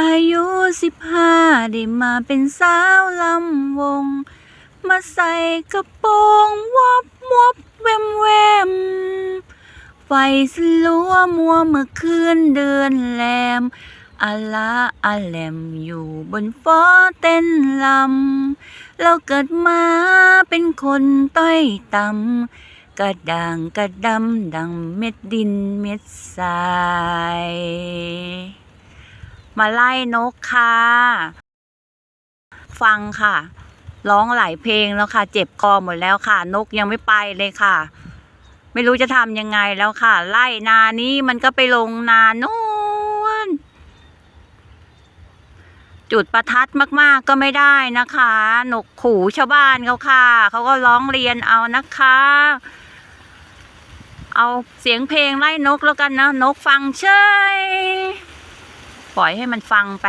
อายุสิบห้าได้มาเป็นสาวลำวง มาใส่กระโปรงวับวับแวมแวมไฟสลัวมัวเมื่อคืนเดือนแลมอาลาอาแลมอยู่บนฟ้าเต้นลำ เราเกิดมาเป็นคนต้อยต่ำกระด่างกระดำดังเม็ดดินเม็ดทราย มาไล่นกค่ะ ฟังค่ะ ร้องหลายเพลงแล้วค่ะ เจ็บคอหมดแล้วค่ะ นกยังไม่ไปเลยค่ะ ไม่รู้จะทำยังไงแล้วค่ะ ไล่นานี้มันก็ไปลงนานู่นจุดประทัดมากๆก็ไม่ได้นะคะ นกขู่ชาวบ้านเขาค่ะ เขาก็ร้องเรียนเอานะคะ เอาเสียงเพลงไล่นกแล้วกันนะ นกฟังเฉย ปล่อยให้มันฟังไป